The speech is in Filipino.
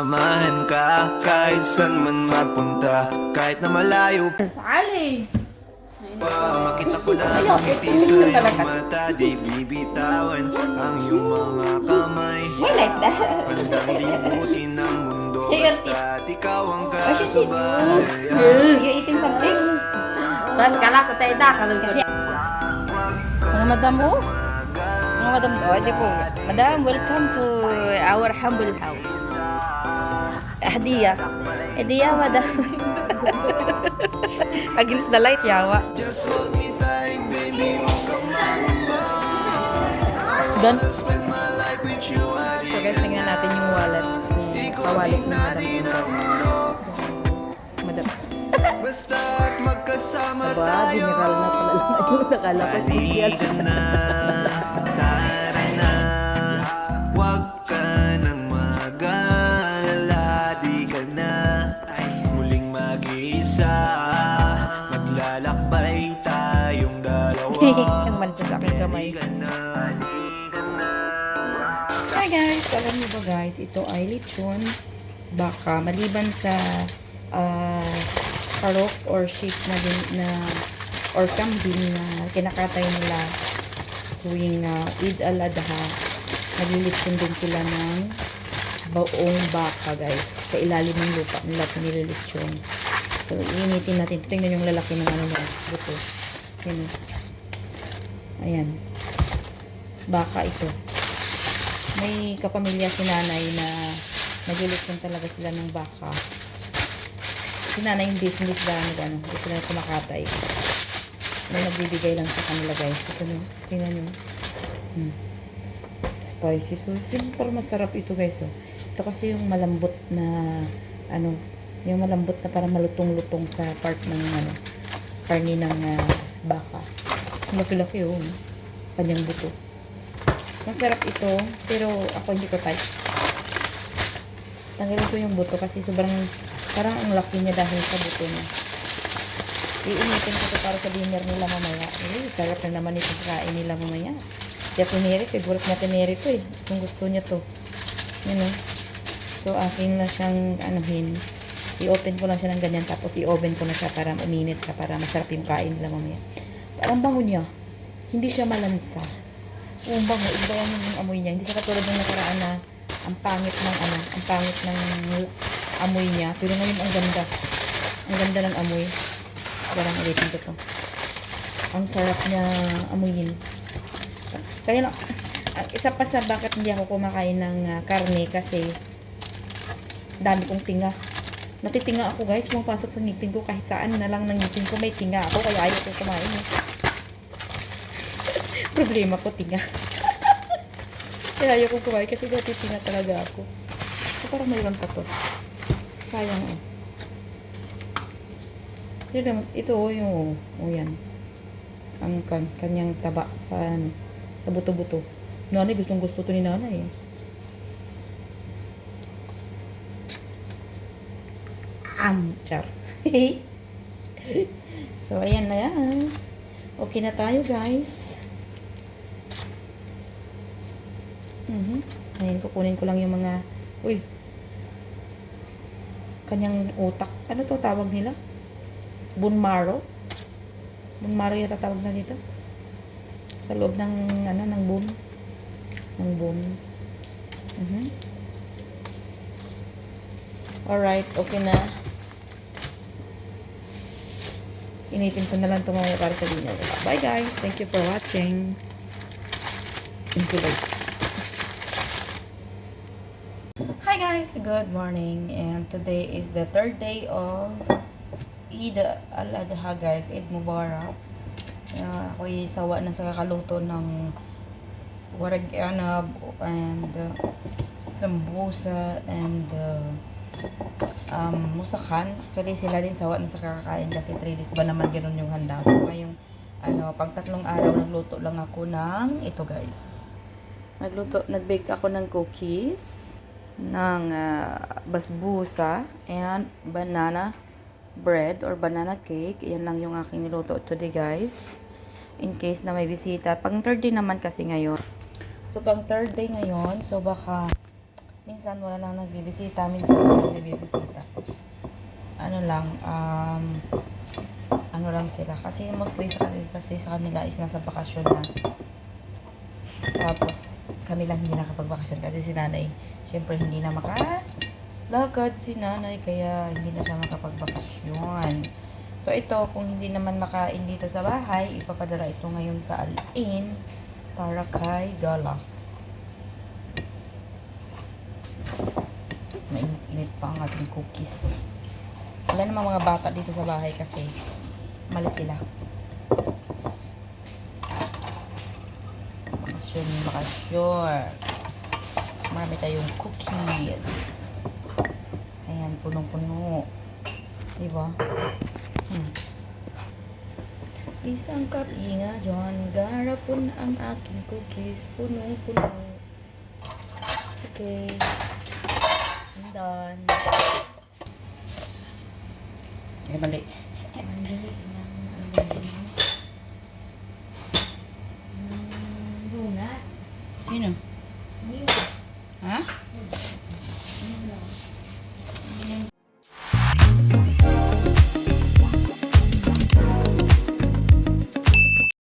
Samahan ka kahit saan man magpunta Kahit na malayo Ali! pa Makita ko lang ang ngiti ito sa yung iyong talaga. mata Di bibitawan ang iyong mga kamay Why like that? Handang libutin ang mundo Basta't ikaw ang Oh, kasabay You eating something? Mas kalas sa tayo na, kalun kasi. Mga madam mo? Mga madam, oh, di po. Madam, welcome to our humble house. Hadiya. Hadiya, madam. Against the light, yawa. Done. So guys, tingnan natin yung wallet. Kawalit Madam Punta. Madam. Magkasama Aba, general na pala lang nakalapas ko. Mag-isa Maglalakbay tayong dalawa. Ang mancha sa aking kamay. Hi guys! Alam niyo ba guys, ito ay lechon. Baka maliban sa ah, karok or sheep na din na or kambing na kinakatay nila tuwing uh, Eid al-Adha naglilitsyon din sila ng baong baka guys sa ilalim ng lupa nila ito nililitsyon so iinitin natin tingnan yung lalaki ng ano niya buto Yan. ayan baka ito may kapamilya si nanay na naglilitsyon talaga sila ng baka. Si nanay hindi, hindi sila ano, ano, hindi sila kumakatay. May nagbibigay lang sa kanila guys. Ito nyo, tingnan nyo. Hmm. Spicy. So, super masarap ito guys. Oh. Ito kasi yung malambot na, ano, yung malambot na parang malutong-lutong sa part ng, ano, karni ng ah, baka. Laki-laki oh. Kanyang buto. Masarap ito, pero ako hindi ko type. Tanggalin ko yung buto kasi sobrang parang ang laki niya dahil sa buto niya. Iinitin ko ito para sa dinner nila mamaya. Eh, sarap na naman ito kain nila mamaya. Siya tiniri, favorite niya tiniri to eh. Kung gusto niya to. Yun oh. So, akin na siyang anuhin. I-open ko lang siya ng ganyan tapos i-oven ko na siya para uminit siya para masarap yung kain nila mamaya. Parang bango niya. Hindi siya malansa. Oo, bango. Iba yan yung amoy niya. Hindi siya katulad ng nakaraan na ang pangit ng ano, ang pangit ng amoy niya. Pero ngayon ang ganda. Ang ganda ng amoy. Parang ulitin ko to. Ang sarap niya amuyin. Kaya ang isa pa sa bakit hindi ako kumakain ng ah, karne kasi dami kong tinga. Natitinga ako guys, pumapasok sa ngipin ko kahit saan na lang ng ngipin ko may tinga ako kaya ayaw ko kumain. Eh. Problema ko tinga. kaya ayaw ko kumain kasi dati tinga talaga ako. So, parang mayroon pa to. Sayang oh. Ito, ito oh, yung oh, yan. Ang kan, kanyang taba sa ano, sa buto-buto. Nanay, gustong gusto to ni nanay eh. Am, char. so, ayan na yan. Okay na tayo, guys. Mhm. Ngayon, kukunin ko lang yung mga, uy, kanyang utak. Ano to tawag nila? Bone marrow? Bone marrow yata tawag na dito. Sa loob ng, ano, ng bone. Ng bone. Mhm. Alright, okay na. Initin ko na lang ito mamaya para sa dinner. Bye guys. Thank you for watching. Thank you. Hi guys, good morning. And today is the third day of Eid al-Adha guys. Eid Mubarak. Uh, ako'y sawa na sa kakaluto ng warag anab and uh, sambusa and uh, um, musakan. Actually, sila din sawa na sa kakakain kasi 3 days ba naman ganun yung handa. So, ngayong ano, pag tatlong araw nagluto lang ako ng ito guys. Nagluto, nagbake ako ng cookies, ng ah, basbusa, and banana bread or banana cake. Yan lang yung aking niluto today guys. in case na may bisita. Pang third day naman kasi ngayon. So, pang third day ngayon, so baka minsan wala lang nagbibisita, minsan wala nagbibisita. Ano lang, um, ano lang sila. Kasi mostly sa kanila, kasi sa kanila is nasa bakasyon na. Tapos, kami lang hindi nakapagbakasyon kasi si nanay, syempre hindi na makalakad si nanay, kaya hindi na siya makapagbakasyon. So, ito, kung hindi naman makain dito sa bahay, ipapadala ito ngayon sa Al-In para kay Gala. Pa ang ating cookies. Wala namang mga bata dito sa bahay kasi malis sila. Bakasyon, bakasyon. Marami tayong cookies. Ayan, punong-puno. Diba? Hmm. Isang kapi nga dyan, garapon ang aking cookies, punong-puno. Okay. natin doon. Ay, mali. Mali ng ano Sino?